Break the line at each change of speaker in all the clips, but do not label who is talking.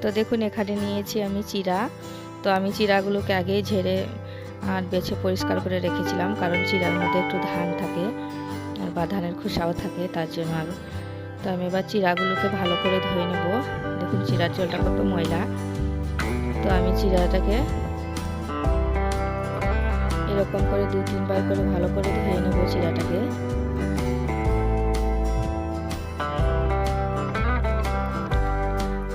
তো দেখুন, এখানে নিয়েছি আমি চিরা। তো আমি চিরাগুলোকে আগেই ঝেড়ে আর বেছে পরিষ্কার করে রেখেছিলাম, কারণ চিরার মধ্যে একটু ধান থাকে বা ধানের খোসাও থাকে তার জন্য আর। তো আমি এবার চিরাগুলোকে ভালো করে ধুয়ে নেব। দেখুন, চিরার জলটা কত ময়লা। তো আমি চিরাটাকে এরকম করে দু তিনবার করে ভালো করে ধুয়ে নেব চিরাটাকে।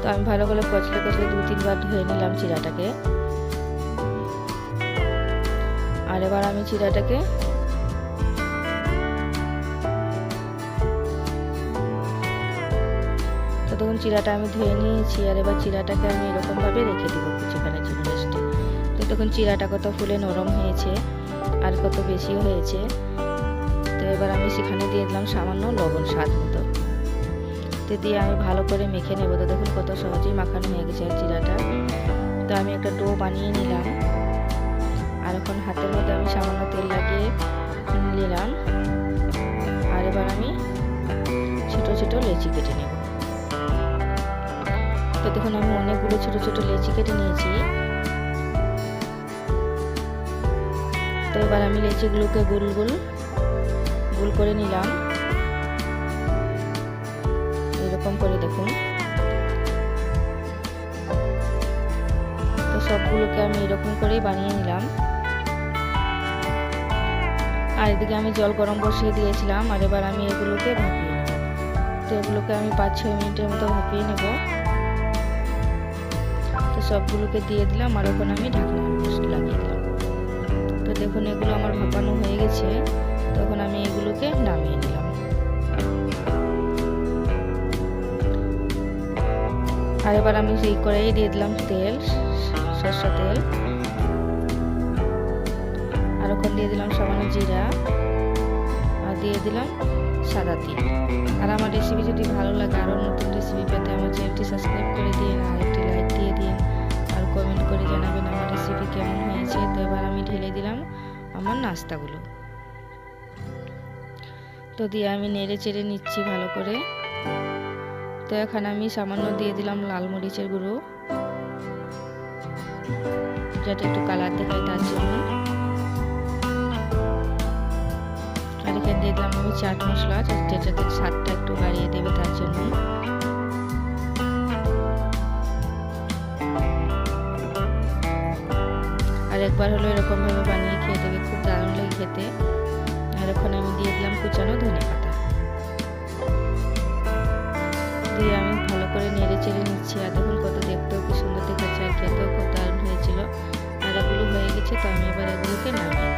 তো আমি ভালো করে কচলে কচলে দু, তিনবার ধুয়ে নিলাম চিরাটাকে। আর এবার আমি চিরাটাকে তো দেখুন চিরাটা আমি ধুয়ে নিয়েছি, আর এবার চিরাটাকে আমি এরকমভাবে রেখে দেবো কিছুক্ষণের জন্য তো দেখুন চিরাটা কত ফুলে নরম হয়েছে আর কত বেশি হয়েছে। তো এবার আমি সেখানে দিয়ে দিলাম সামান্য লবণ স্বাদ মতো। তো দিয়ে আমি ভালো করে মেখে নেব। তো দেখুন কত সহজেই মাখানো হয়ে গেছে আর চিরাটা তো আমি একটা ডো বানিয়ে নিলাম। আর এখন হাতের মধ্যে আমি সামান্য তেল লাগিয়ে নিলাম। আর এবার আমি ছোট ছোট লেচি কেটে নেব। তো দেখুন আমি অনেকগুলো ছোট ছোট লেচি কেটে নিয়েছি। তো এবার আমি লেচিগুলোকে গোল গোল গোল করে নিলাম। এরকম করে দেখুন। তো সবগুলোকে আমি এরকম করেই বানিয়ে নিলাম। আর এদিকে আমি জল গরম বসিয়ে দিয়েছিলাম, আর এবার আমি এগুলোকে ভাপিয়ে তো এগুলোকে আমি পাঁচ ছয় মিনিটের মতো ভাপিয়ে নেব। তো সবগুলোকে দিয়ে দিলাম, আর ওখানে আমি ঢাকনা লাগিয়ে দিলাম। তো দেখুন, এগুলো আমার ভাপানো হয়ে গেছে। তখন আমি এগুলোকে নামিয়ে নিলাম। আর এবার আমি সেই কড়াই দিয়ে দিলাম তেল, সরষা তেল। আর ওখানে দিয়ে দিলাম সামান্য জিরা, আর দিয়ে দিলাম সাদা তিল। আর আমার রেসিপি যদি ভালো লাগে, আরও নতুন রেসিপি পেতে আমার চ্যানেলটি সাবস্ক্রাইব করে দিন, আর একটি লাইক দিয়ে দিন, আর কমেন্ট করে জানাবেন আমার রেসিপি কেমন হয়েছে। তো এবার আমি ঢেলে দিলাম আমার নাস্তাগুলো। তো দিয়ে আমি নেড়ে চেড়ে নিচ্ছি ভালো করে। তো এখানে আমি সামান্য দিয়ে দিলাম লাল মরিচের গুঁড়ো, যাতে একটু কালার দেখায় তার জন্য। আর এখানে দিয়ে দিলাম আমি চাট মশলা যেটাতে স্বাদটা একটু বাড়িয়ে দেবে তার জন্য। আর একবার হলো এরকমভাবে বানিয়ে খেয়ে দেবে খুব দারুণ লাগে খেতে। আর এখন আমি দিয়ে দিলাম কুচানো ধনে পাতা। দিয়ে আমি ভালো করে নেড়ে চেড়ে নিচ্ছি। এতক্ষণ কত দেখতেও খুব সুন্দর দেখাচ্ছে। আর খেতেও খুব দারুণ হয়েছিল। আর এগুলো হয়ে গেছে তো আমি এবার এগুলোকে নামিয়ে